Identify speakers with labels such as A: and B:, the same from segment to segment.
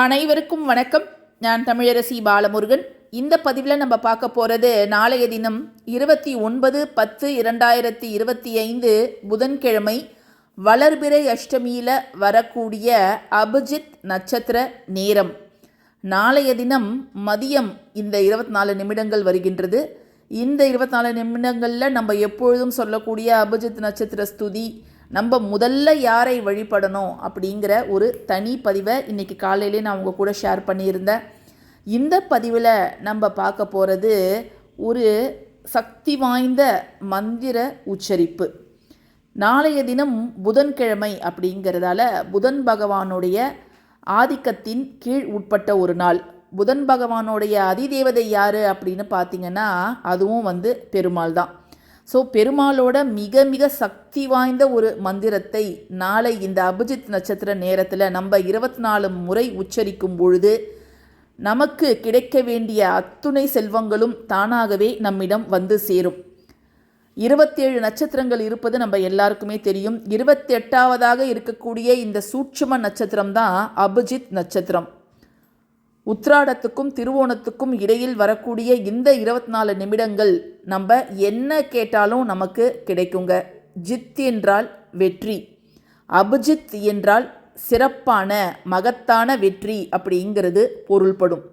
A: அனைவருக்கும் வணக்கம். நான் தமிழரசி பாலமுருகன். இந்த பதிவில் நம்ம பார்க்க போகிறது நாளைய தினம் இருபத்தி ஒன்பது பத்து இரண்டாயிரத்தி இருபத்தி ஐந்து புதன்கிழமை வளர்பிறை அஷ்டமியில் வரக்கூடிய அபிஜித் நட்சத்திர நேரம். நாளைய தினம் மதியம் இந்த இருபத்தி நாலு நிமிடங்கள் வருகின்றது. இந்த இருபத்தி நாலு நிமிடங்களில் நம்ம எப்பொழுதும் சொல்லக்கூடிய அபிஜித் நட்சத்திர ஸ்துதி நம்ம முதல்ல யாரை வழிபடணும் அப்படிங்கிற ஒரு தனி பதிவை இன்றைக்கி காலையிலே நான் உங்கள் கூட ஷேர் பண்ணியிருந்தேன். இந்த பதிவில் நம்ம பார்க்க போகிறது ஒரு சக்தி வாய்ந்த மந்திர உச்சரிப்பு. நாளைய தினம் புதன்கிழமை அப்படிங்கிறதால புதன் பகவானுடைய ஆதிக்கத்தின் கீழ் உட்பட்ட ஒரு நாள். புதன் பகவானுடைய அதிதேவதை யார் அப்படின்னு பார்த்தீங்கன்னா அதுவும் வந்து பெருமாள் தான். ஸோ பெருமாளோட மிக மிக சக்தி வாய்ந்த ஒரு மந்திரத்தை நாளை இந்த அபிஜித் நட்சத்திர நேரத்தில் நம்ம இருபத்தி நாலு முறை உச்சரிக்கும் பொழுது நமக்கு கிடைக்க வேண்டிய அத்துணை செல்வங்களும் தானாகவே நம்மிடம் வந்து சேரும். இருபத்தேழு நட்சத்திரங்கள் இருப்பது நம்ம எல்லாருக்குமே தெரியும். இருபத்தி எட்டாவதாக இருக்கக்கூடிய இந்த சூட்சும நட்சத்திரம் தான் அபிஜித் நட்சத்திரம். உத்ராடத்துக்கும் திருவோணத்துக்கும் இடையில் வரக்கூடிய இந்த இருபத்தி நாலு நிமிடங்கள் நம்ம என்ன கேட்டாலும் நமக்கு கிடைக்குங்க. ஜித் என்றால் வெற்றி. அபிஜித் என்றால் சிறப்பான மகத்தான வெற்றி அப்படிங்கிறது பொருள்படும்.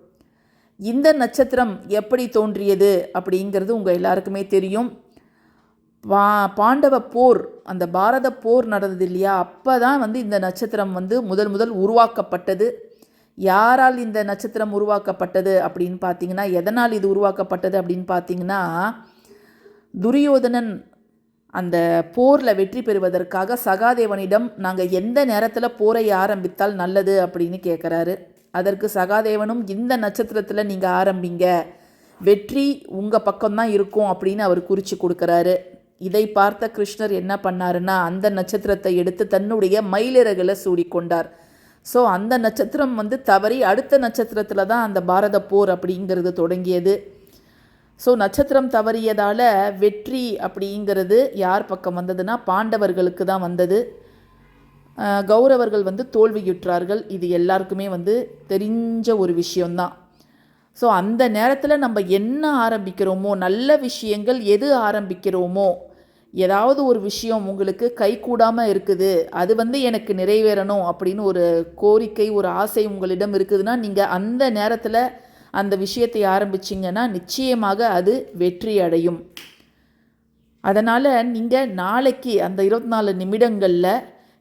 A: இந்த நட்சத்திரம் எப்படி தோன்றியது அப்படிங்கிறது உங்கள் எல்லாருக்குமே தெரியும். பா பாண்டவ போர் அந்த பாரத போர் நடந்தது இல்லையா? அப்போ தான் வந்து இந்த நட்சத்திரம் வந்து முதல் முதல் உருவாக்கப்பட்டது. யாரால் இந்த நட்சத்திரம் உருவாக்கப்பட்டது அப்படின்னு பார்த்தீங்கன்னா எதனால் இது உருவாக்கப்பட்டது அப்படின்னு பார்த்தீங்கன்னா துரியோதனன் அந்த போரில் வெற்றி பெறுவதற்காக சகாதேவனிடம் நாங்கள் எந்த நேரத்தில் போரை ஆரம்பித்தால் நல்லது? அப்படின்னு கேட்குறாரு அதற்கு சகாதேவனும் இந்த நட்சத்திரத்தில் நீங்கள் ஆரம்பிங்க. வெற்றி உங்கள் பக்கம்தான் இருக்கும் அப்படின்னு அவர் குறித்து கொடுக்குறாரு. இதை பார்த்த கிருஷ்ணர் என்ன பண்ணாருன்னா அந்த நட்சத்திரத்தை எடுத்து தன்னுடைய மயிலிறகுல சூடிக்கொண்டார். ஸோ அந்த நட்சத்திரம் வந்து தவறி அடுத்த நட்சத்திரத்தில் தான் அந்த பாரத போர் அப்படிங்கிறது தொடங்கியது. ஸோ நட்சத்திரம் தவறியதால் வெற்றி அப்படிங்கிறது யார் பக்கம் வந்ததுன்னா பாண்டவர்களுக்கு தான் வந்தது. கௌரவர்கள் வந்து தோல்வியுற்றார்கள். இது எல்லாருக்குமே வந்து தெரிஞ்ச ஒரு விஷயம்தான். ஸோ அந்த நேரத்தில் நம்ம என்ன ஆரம்பிக்கிறோமோ நல்ல விஷயங்கள் எது ஆரம்பிக்கிறோமோ ஏதாவது ஒரு விஷயம் உங்களுக்கு கை கூடாமல் இருக்குது அது வந்து எனக்கு நிறைவேறணும் அப்படின்னு ஒரு கோரிக்கை ஒரு ஆசை உங்களிடம் இருக்குதுன்னா நீங்கள் அந்த நேரத்தில் அந்த விஷயத்தை ஆரம்பிச்சிங்கன்னா நிச்சயமாக அது வெற்றி அடையும். அதனால் நீங்கள் நாளைக்கு அந்த இருபத்தி நாலு நிமிடங்களில்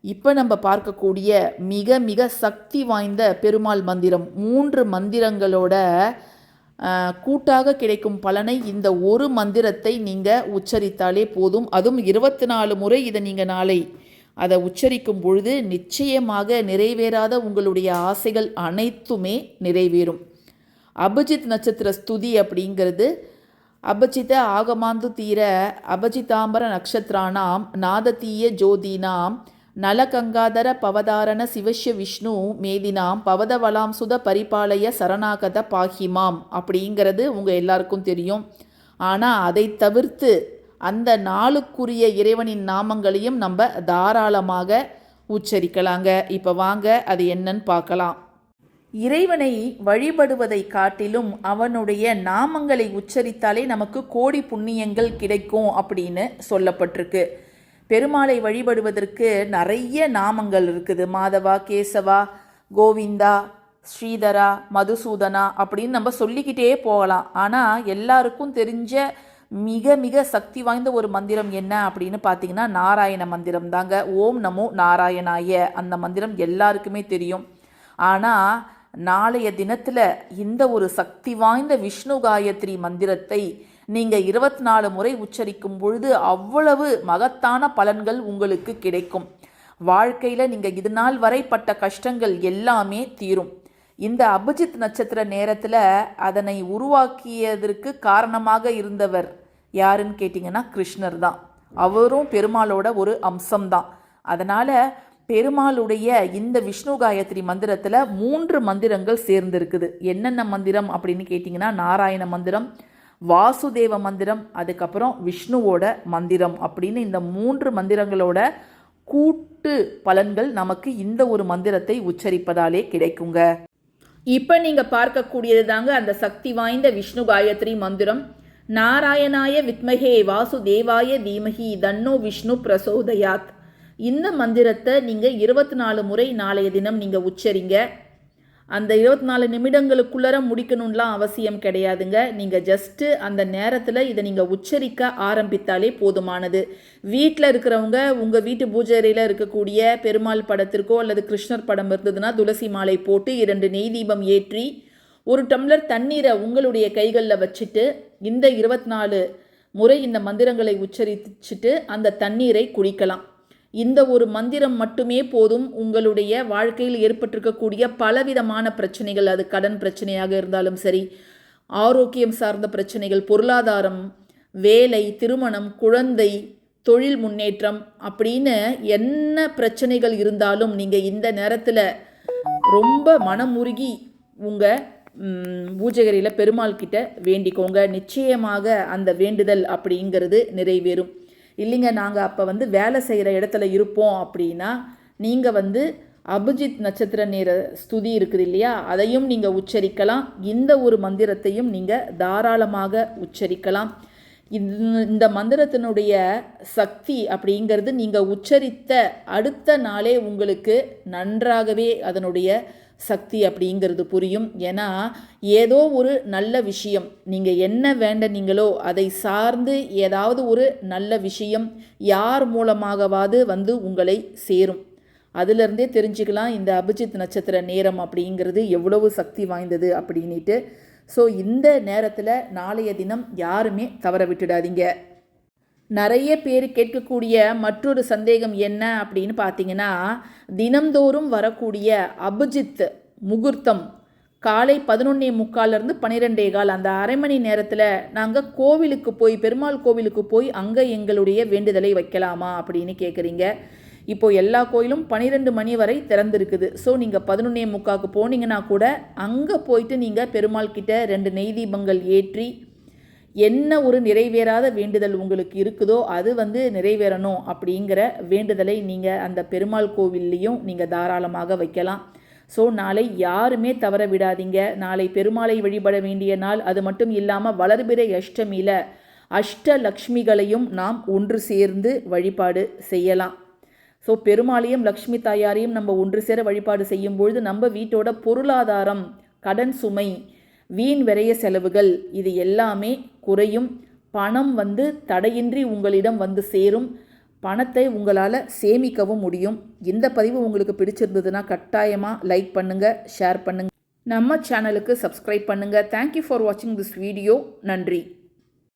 A: இப்போ நம்ம பார்க்கக்கூடிய மிக மிக சக்தி வாய்ந்த பெருமாள் மந்திரம் மூன்று மந்திரங்களோட கூட்டாக கிடைக்கும் பலனை இந்த ஒரு மந்திரத்தை நீங்கள் உச்சரித்தாலே போதும். அதுவும் இருபத்தி நாலு முறை இதை நீங்கள் நாளை அதை உச்சரிக்கும் பொழுது நிச்சயமாக நிறைவேறாத உங்களுடைய ஆசைகள் அனைத்துமே நிறைவேறும். அபிஜித் நட்சத்திர ஸ்துதி அப்படிங்கிறது அபஜித ஆகமாந்து தீர அபஜிதாம்பர நட்சத்திரானாம் நாததீய ஜோதினாம் நலகங்காதர பவதாரண சிவஷ்ய விஷ்ணு மேதினாம் பவதவலாம் சுத பரிபாலய சரணாகத பாகிமாம் அப்படிங்கிறது உங்கள் எல்லாருக்கும் தெரியும். ஆனால் அதை தவிர்த்து அந்த நாளுக்குரிய இறைவனின் நாமங்களையும் நம்ம தாராளமாக உச்சரிக்கலாங்க. இப்போ வாங்க அது என்னன்னு பார்க்கலாம். இறைவனை வழிபடுவதை காட்டிலும் அவனுடைய நாமங்களை உச்சரித்தாலே நமக்கு கோடி புண்ணியங்கள் கிடைக்கும் அப்படின்னு சொல்லப்பட்டிருக்கு. பெருமாளை வழிபடுவதற்கு நிறைய நாமங்கள் இருக்குது. மாதவா கேசவா கோவிந்தா ஸ்ரீதரா மதுசூதனா அப்படின்னு நம்ம சொல்லிக்கிட்டே போகலாம். ஆனால் எல்லாருக்கும் தெரிஞ்ச மிக மிக சக்தி வாய்ந்த ஒரு மந்திரம் என்ன அப்படின்னு பார்த்தீங்கன்னா நாராயண மந்திரம் தாங்க. ஓம் நமோ நாராயணாய. அந்த மந்திரம் எல்லாருக்குமே தெரியும். ஆனால் நாளைய தினத்தில் இந்த ஒரு சக்தி வாய்ந்த விஷ்ணு காயத்ரி மந்திரத்தை நீங்கள் இருபத்தி நாலு முறை உச்சரிக்கும் பொழுது அவ்வளவு மகத்தான பலன்கள் உங்களுக்கு கிடைக்கும். வாழ்க்கையில் நீங்கள் இது நாள் வரை பட்ட கஷ்டங்கள் எல்லாமே தீரும். இந்த அபிஜித் நட்சத்திர நேரத்தில் அதனை உருவாக்கியதற்கு காரணமாக இருந்தவர் யாருன்னு கேட்டிங்கன்னா கிருஷ்ணர் தான். அவரும் பெருமாளோட ஒரு அம்சம்தான் அதனால் பெருமாளுடைய இந்த விஷ்ணு காயத்ரி மந்திரத்தில் மூன்று மந்திரங்கள் சேர்ந்திருக்குது. என்னென்ன மந்திரம் அப்படின்னு கேட்டிங்கன்னா நாராயண மந்திரம் வாசுதேவ மந்திரம் அதுக்கப்புறம் விஷ்ணுவோட மந்திரம் அப்படின்னு இந்த மூன்று மந்திரங்களோட கூட்டு பலன்கள் நமக்கு இந்த ஒரு மந்திரத்தை உச்சரிப்பதாலே கிடைக்குங்க. இப்போ நீங்கள் பார்க்கக்கூடியது தாங்க அந்த சக்தி வாய்ந்த விஷ்ணு காயத்ரி மந்திரம். நாராயணாய வித்மகே வாசுதேவாய தீமகி தன்னோ விஷ்ணு பிரசோதயாத். இந்த மந்திரத்தை நீங்கள் இருபத்தி நாலு முறை நாளைய தினம் நீங்கள் உச்சரிங்க. அந்த இருபத்தி நாலு நிமிடங்களுக்குள்ளர முடிக்கணும்லாம் அவசியம் கிடையாதுங்க. நீங்கள் ஜஸ்ட்டு அந்த நேரத்தில் இதை நீங்கள் உச்சரிக்க ஆரம்பித்தாலே போதுமானது. வீட்டில் இருக்கிறவங்க உங்கள் வீட்டு பூஜை இருக்கக்கூடிய பெருமாள் படத்திற்கோ அல்லது கிருஷ்ணர் படம் இருந்ததுன்னா துளசி மாலை போட்டு இரண்டு நெய் தீபம் ஏற்றி ஒரு டம்ளர் தண்ணீரை உங்களுடைய கைகளில் வச்சுட்டு இந்த இருபத்தி நாலு முறை இந்த மந்திரங்களை உச்சரிச்சுட்டு அந்த தண்ணீரை குடிக்கலாம். இந்த ஒரு மந்திரம் மட்டுமே போதும். உங்களுடைய வாழ்க்கையில் ஏற்பட்டிருக்கக்கூடிய பலவிதமான பிரச்சனைகள் அது கடன் பிரச்சனையாக இருந்தாலும் சரி ஆரோக்கியம் சார்ந்த பிரச்சனைகள் பொருளாதாரம் வேலை திருமணம் குழந்தை தொழில் முன்னேற்றம் அப்படின்னு என்ன பிரச்சனைகள் இருந்தாலும் நீங்கள் இந்த நேரத்தில் ரொம்ப மனமுருகி உங்கள் பூஜகரியில் பெருமாள் கிட்ட வேண்டிக்கோங்க. நிச்சயமாக அந்த வேண்டுதல் அப்படிங்கிறது நிறைவேறும். இல்லைங்க நாங்கள் அப்போ வந்து வேலை செய்கிற இடத்துல இருப்போம் அப்படின்னா நீங்கள் வந்து அபிஜித் நட்சத்திர நேர ஸ்துதி இருக்குது இல்லையா? அதையும் நீங்கள் உச்சரிக்கலாம். இந்த ஒரு மந்திரத்தையும் நீங்கள் தாராளமாக உச்சரிக்கலாம். இந்த மந்திரத்தினுடைய சக்தி அப்படிங்கிறது நீங்கள் உச்சரித்த அடுத்த நாளே உங்களுக்கு நன்றாகவே அதனுடைய சக்தி அப்படிங்கிறது புரியும். ஏன்னா ஏதோ ஒரு நல்ல விஷயம் நீங்கள் என்ன வேண்டனீங்களோ அதை சார்ந்து ஏதாவது ஒரு நல்ல விஷயம் யார் மூலமாகவாது வந்து உங்களை சேரும். அதிலிருந்தே தெரிஞ்சுக்கலாம் இந்த அபிஜித் நட்சத்திர நேரம் அப்படிங்கிறது எவ்வளவு சக்தி வாய்ந்தது அப்படின்ட்டு ஸோ இந்த நேரத்தில் நாளைய தினம் யாருமே தவற விட்டுடாதீங்க. நிறைய பேர் கேட்கக்கூடிய மற்றொரு சந்தேகம் என்ன அப்படின்னு பார்த்தீங்கன்னா தினந்தோறும் வரக்கூடிய அபிஜித் முகூர்த்தம் காலை பதினொன்னே முக்கால்லேருந்து பன்னிரெண்டே கால். அந்த அரை மணி நேரத்தில் நாங்கள் கோவிலுக்கு போய் பெருமாள் கோவிலுக்கு போய் அங்கே எங்களுடைய வேண்டுதலை வைக்கலாமா அப்படின்னு கேட்குறீங்க இப்போ எல்லா கோயிலும் பன்னிரெண்டு மணி வரை திறந்துருக்குது. ஸோ நீங்கள் பதினொன்னே முக்காவுக்கு போனீங்கன்னா கூட அங்கே போயிட்டு நீங்கள் பெருமாள் கிட்ட ரெண்டு நெய் தீபங்கள் ஏற்றி என்ன ஒரு நிறைவேறாத வேண்டுதல் உங்களுக்கு இருக்குதோ அது வந்து நிறைவேறணும் அப்படிங்கிற வேண்டுதலை நீங்கள் அந்த பெருமாள் கோவில்லையும் நீங்கள் தாராளமாக வைக்கலாம். ஸோ நாளை யாருமே தவற விடாதீங்க. நாளை பெருமாளை வழிபட வேண்டிய நாள் அது மட்டும் இல்லாமல் வளர்பிறை அஷ்டமியில் அஷ்டலக்ஷ்மிகளையும் நாம் ஒன்று சேர்ந்து வழிபாடு செய்யலாம். ஸோ பெருமாளையும் லக்ஷ்மி தாயாரையும் நம்ம ஒன்று சேர வழிபாடு செய்யும்பொழுது நம்ம வீட்டோட பொருளாதாரம் கடன் சுமை வீண் விரைய செலவுகள் இது எல்லாமே குறையும். பணம் வந்து தடையின்றி உங்களிடம் வந்து சேரும். பணத்தை உங்களால் சேமிக்கவும் முடியும். இந்த பதிவு உங்களுக்கு பிடிச்சிருந்ததுன்னா கட்டாயமாக லைக் பண்ணுங்கள் ஷேர் பண்ணுங்கள் நம்ம சேனலுக்கு சப்ஸ்கிரைப் பண்ணுங்கள் தேங்க்யூ ஃபார் வாட்சிங் திஸ் வீடியோ நன்றி.